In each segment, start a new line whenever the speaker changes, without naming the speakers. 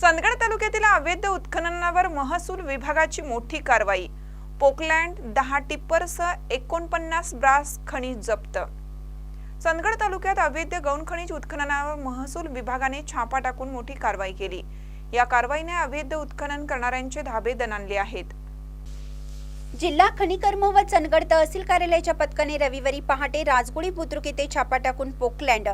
चंदगड तालुक्यातील अवैध उत्खननावर महसूल विभागाची मोठी कारवाई. पोकलँड दहा टिप्परसह एकोणपन्नास ब्रास खनिज जप्त. चंदगड तालुक्यात अवैध गौण खनिज उत्खननावर महसूल विभागाने छापा टाकून मोठी कारवाई केली. या कारवाईने अवैध उत्खनन करणाऱ्यांचे धाबे दणाणले आहेत.
जिल्हा खनिकर्म व चंदगड तहसील कार्यालयाच्या पथकाने रविवारी पहाटे राजगुडी बुद्रुक येथे छापा टाकून पोकलँड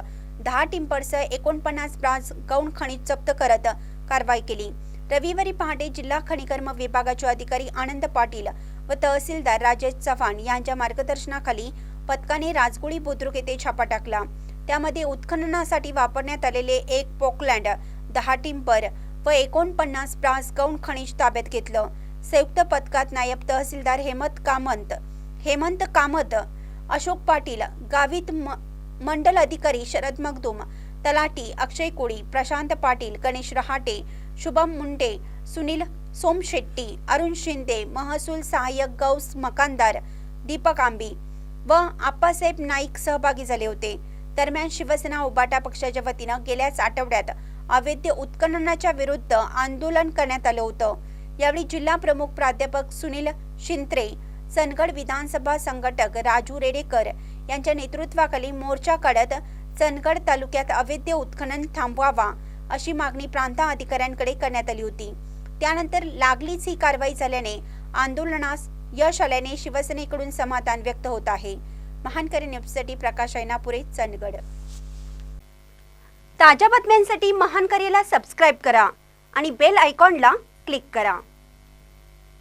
दहा टिंपरसह एकोणपन्नास ब्रास गौण खनिज जप्त करत कारवाई केली. रविवारी पहाटे जिल्हा खनिकर्म विभागाचे अधिकारी आनंद पाटील व तहसीलदार राजेश चव्हाण यांच्या मार्गदर्शनाखाली पथकाने राजगुळी बुद्रुक येथे छापा टाकला. त्यामध्ये उत्खननासाठी वापरण्यात आलेले एक पोकलँड दहा टिंपर व एकोणपन्नास ब्रास गौण खनिज ताब्यात घेतलं. संयुक्त पथकात नायब तहसीलदार हेमंत कामंत हेमंत कामत अशोक पाटील गावित म- मंडल अधिकारी शरद मगदूम तलाटी अक्षय कोळी प्रशांत पाटील गणेश रहाटे शुभम मुंडे सुनील सोमशेट्टी अरुण शिंदे महसूल सहाय्यक गौस मकानदार दीपक आंबी व आप्पासाहेब नाईक सहभागी झाले होते. दरम्यान शिवसेना उबाटा पक्षाच्या वतीनं गेल्याच आठवड्यात अवैध उत्खननाच्या विरुद्ध आंदोलन करण्यात आलं होतं. यावेळी जिल्हा प्रमुख प्राध्यापक सुनील शिंत्रे सनगड विधानसभा संघटक राजू रेडेकर यांच्या नेतृत्वाखाली मोर्चा काढत चंदगड तालुक्यात अवैध उत्खनन थांबवावा अशी मागणी प्रांत अधिकाऱ्यांकडे करण्यात आली होती. त्यानंतर लागलीच ही कारवाई झाल्याने आंदोलनास यश आल्याने शिवसेनेकडून समाधान व्यक्त होत आहे. महानकरी न्यूजसाठी प्रकाश ऐनापुरे चंदगड. ताज्या बातम्यांसाठी महानकरीला सबस्क्राईब करा आणि बेल आयकॉनला क्लिक करा.